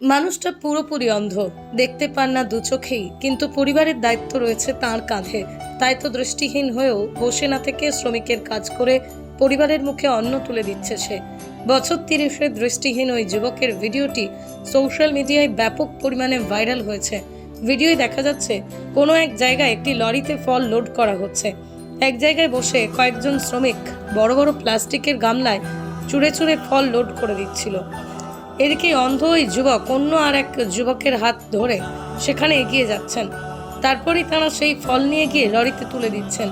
মানুষটা পুরোপুরি অন্ধ। দেখতে পান না দু চোখেই, কিন্তু পরিবারের দায়িত্ব রয়েছে তার কাঁধে। তাই তো দৃষ্টিহীন হয়েও বসে না থেকে শ্রমিকের কাজ করে পরিবারের মুখে অন্ন তুলে দিচ্ছে সে। বছর তিরিশের দৃষ্টিহীন ওই যুবকের ভিডিওটি সোশ্যাল মিডিয়ায় ব্যাপক পরিমাণে ভাইরাল হয়েছে। ভিডিওয় দেখা যাচ্ছে, কোনো এক জায়গায় একটি লরিতে ফল লোড করা হচ্ছে। এক জায়গায় বসে কয়েকজন শ্রমিক বড় বড় প্লাস্টিকের গামলায় চুড়ে চুড়ে ফল লোড করে দিচ্ছিল। এদিকে অন্ধ ওই যুবক অন্য আর এক যুবকের হাত ধরে সেখানে এগিয়ে যাচ্ছেন। তারপরেই তারা সেই ফল নিয়ে গিয়ে লরিতে তুলে দিচ্ছেন।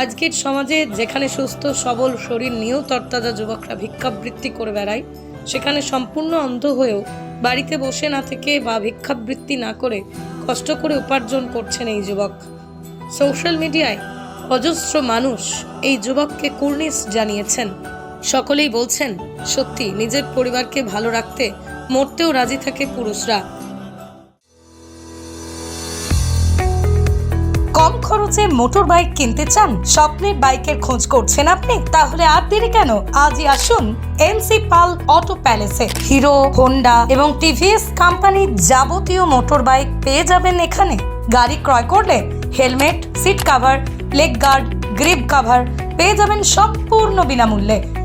আজকের সমাজে যেখানে সুস্থ, সবল শরীর নিয়েও তরতাজা যুবকরা ভিক্ষাবৃত্তি করে বেড়ায়, সেখানে সম্পূর্ণ অন্ধ হয়েও বাড়িতে বসে না থেকে বা ভিক্ষাবৃত্তি না করে কষ্ট করে উপার্জন করছেন এই যুবক। সোশ্যাল মিডিয়ায় অজস্র মানুষ এই যুবককে কুর্নিশ জানিয়েছেন। সকলেই বলছেন, সত্যি, নিজের পরিবারকে ভালো রাখতে মরতেও রাজি থাকে পুরুষরা। কম খরচে মোটর বাইক কিনতে চান? স্বপ্নের বাইকের খোঁজ করছেন আপনি? তাহলে আর দেরি কেন? আজই আসুন এনসি পাল অটো প্যালেসে। হিরো, হোন্ডা এবং টিভিএস কোম্পানির যাবতীয় মোটর বাইক পেয়ে যাবেন এখানে। গাড়ি ক্রয় করলে helmet, seat cover, leg guard, grip cover পেয়ে যাবেন সম্পূর্ণ বিনামূল্যে।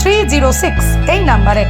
three zero six এই নাম্বারে।